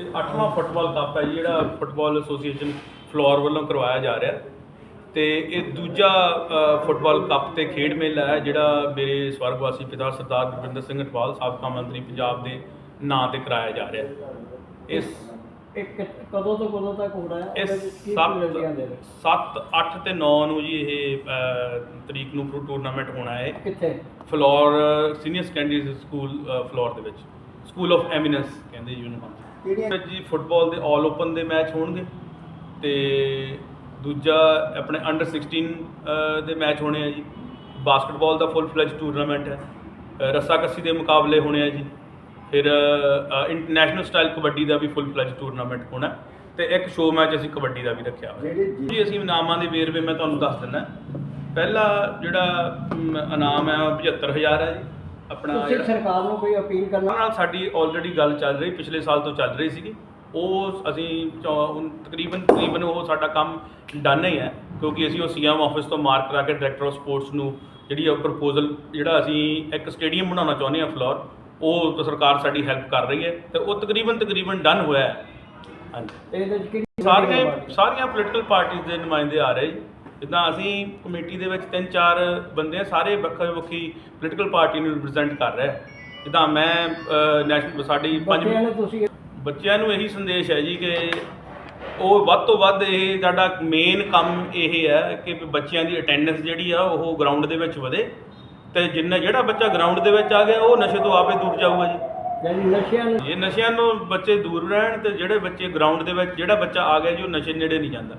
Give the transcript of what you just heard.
ਇਹ 8ਵਾਂ football cup ਹੈ ਜੀ, ਜਿਹੜਾ ਫੁੱਟਬਾਲ ਐਸੋਸੀਏਸ਼ਨ ਫਲੋਰ ਵੱਲੋਂ ਕਰਵਾਇਆ ਜਾ ਰਿਹਾ। ਤੇ ਇਹ ਦੂਜਾ ਫੁੱਟਬਾਲ ਕੱਪ ਤੇ ਖੇਡ ਮੇਲਾ ਹੈ ਜਿਹੜਾ ਮੇਰੇ ਸਵਰਗਵਾਸੀ ਪਿਤਾ ਸਰਦਾਰ ਗੁਰਵਿੰਦਰ ਸਿੰਘ ਅਟਵਾਲ ਸਾਬਕਾ ਮੰਤਰੀ ਪੰਜਾਬ ਦੇ ਨਾਂ ਤੇ ਕਰਾਇਆ ਜਾ ਰਿਹਾ। ਹੈ ਇਸ ਇਹ ਕਿ- ਕਦੋਂ ਤੋਂ ਕਦੋਂ ਤੱਕ ਹੋਣਾ ਹੈ? ਇਸ ਕੀ 7 facilities ਦੇ ਨੇ 7 8 ਤੇ 9 ਨੂੰ ਜੀ ਇਹ ਤਰੀਕ ਨੂੰ ਟੂਰਨਾਮੈਂਟ ਹੋਣਾ ਹੈ। ਕਿੱਥੇ? Phillaur senior secondary school Phillaur ਦੇ ਵਿੱਚ। ਸਕੂਲ ਆਫ ਐਮੀਨੈਂਸ ਕਹਿੰਦੇ ਉਹਨੂੰ ਕਿਹੜੀਆਂ? ਜੀ ਫੁੱਟਬਾਲ ਦੇ ਆਲ ਓਪਨ ਦੇ ਮੈਚ ਹੋਣਗੇ ਤੇ ਦੂਜਾ ਆਪਣੇ ਅੰਡਰ 16 ਅ, ਦੇ ਮੈਚ ਹੋਣੇ ਆ ਜੀ। ਬਾਸਕਟਬਾਲ ਦਾ ਫੁੱਲ ਫਲੈਜ ਟੂਰਨਾਮੈਂਟ ਹੈ। ਰੱਸਾਕੱਸੀ ਦੇ ਮੁਕਾਬਲੇ ਹੋਣੇ ਆ ਜੀ। ਫਿਰ ਇੰਟਰਨੈਸ਼ਨਲ ਸਟਾਈਲ ਕਬੱਡੀ ਦਾ ਵੀ ਫੁੱਲ ਫਲੈਜ ਟੂਰਨਾਮੈਂਟ ਹੋਣਾ ਤੇ ਇੱਕ ਸ਼ੋਅ ਮੈਚ ਅਸੀਂ ਕਬੱਡੀ ਦਾ ਵੀ ਰੱਖਿਆ ਹੋਇਆ। ਜੀ ਅਸੀਂ ਇਨਾਮਾਂ ਦੇ ਵੇਰਵੇ ਮੈਂ ਤੁਹਾਨੂੰ ਦੱਸ ਦਿੰਦਾ। ਪਹਿਲਾ ਜਿਹੜਾ ਇਨਾਮ ਹੈ ਉਹ 75000 ਹੈ ਜੀ। ਆਪਣਾ ਤੁਸੀਂ ਜਿਹੜਾ ਸਰਕਾਰ ਨੂੰ ਕੋਈ ਅਪੀਲ ਕਰਨਾ? ਨਾਲ ਸਾਡੀ ਆਲਰੇਡੀ ਗੱਲ ਚੱਲ ਰਹੀ ਪਿਛਲੇ ਸਾਲ ਤੋਂ ਚੱਲ ਰਹੀ ਸੀਗੀ। ਉਹ ਅਸੀਂ ਚੌ- ਹੁਣ ਤਕਰੀਬਨ ਤਕਰੀਬਨ ਉਹ ਸਾਡਾ ਕੰਮ ਡਨ ਹੀ ਹੈ ਕਿਉਂਕਿ ਅਸੀਂ ਉਹ ਸੀਐਮ ਆਫਿਸ ਤੋਂ ਮਾਰਕ ਕਰਾ ਕੇ ਡਾਇਰੈਕਟਰ ਆਫ ਸਪੋਰਟਸ ਨੂੰ ਜਿਹੜੀ ਉਹ ਪ੍ਰਪੋਜ਼ਲ ਜਿਹੜਾ ਅਸੀਂ ਇੱਕ ਸਟੇਡੀਅਮ ਬਣਾਉਣਾ ਚਾਹੁੰਦੇ ਹਾਂ ਫਲੋਰ ਉਹ ਸਰਕਾਰ ਸਾਡੀ ਹੈਲਪ ਕਰ ਰਹੀ ਹੈ ਤੇ ਉਹ ਤਕਰੀਬਨ ਤਕਰੀਬਨ ਡਨ ਹੋਇਆ ਹੈ। ਹਾਂਜੀ। ਤੇ ਇਹਦੇ ਵਿੱਚ ਕਿਹੜੀ ਸਾਰੀਆਂ ਸਾਰੀਆਂ ਪੋਲੀਟੀਕਲ ਪਾਰਟੀਆਂ ਦੇ ਨੁਮਾਇੰਦੇ ਆ ਰਹੇ ਜੀ। ਜਿੱਦਾਂ ਅਸੀਂ ਕਮੇਟੀ ਦੇ ਵਿੱਚ ਤਿੰਨ ਚਾਰ ਬੰਦੇ ਆ ਸਾਰੇ ਵੱਖਰੇ ਵੱਖਰੀ ਪੋਲੀਟੀਕਲ ਪਾਰਟੀ ਨੂੰ ਰਿਪਰੈਜ਼ੈਂਟ ਕਰ ਰਿਹਾ ਜਿੱਦਾਂ ਮੈਂ ਨੈਸ਼ਨਲ ਸਾਡੀ ਪੰਜ ਬੱਚਿਆਂ ਨੂੰ ਨੂੰ ਇਹੀ ਸੰਦੇਸ਼ ਹੈ ਜੀ ਕਿ ਉਹ ਵੱਧ ਤੋਂ ਵੱਧ ਇਹ ਸਾਡਾ ਮੇਨ ਕੰਮ ਇਹ ਹੈ ਕਿ ਬੱਚਿਆਂ ਦੀ ਅਟੈਂਡੈਂਸ ਜਿਹੜੀ ਆ ਉਹ ਗਰਾਊਂਡ ਦੇ ਵਿੱਚ ਵਧੇ ਤੇ ਜਿੰਨਾ ਜਿਹੜਾ ਬੱਚਾ ਗਰਾਊਂਡ ਦੇ ਵਿੱਚ ਆ ਗਿਆ ਉਹ ਨਸ਼ੇ ਤੋਂ ਆਪੇ ਦੂਰ ਜਾਊਗਾ ਜੀ। ਯਾਨੀ ਨਸ਼ਿਆਂ ਨੂੰ ਇਹ ਨਸ਼ਿਆਂ ਤੋਂ ਬੱਚੇ ਦੂਰ ਰਹਿਣ ਤੇ ਜਿਹੜੇ ਬੱਚੇ ਗਰਾਊਂਡ ਦੇ ਵਿੱਚ ਜਿਹੜਾ ਬੱਚਾ ਆ ਗਿਆ ਜੀ ਉਹ ਨਸ਼ੇ ਨੇੜੇ ਨਹੀਂ ਜਾਂਦਾ।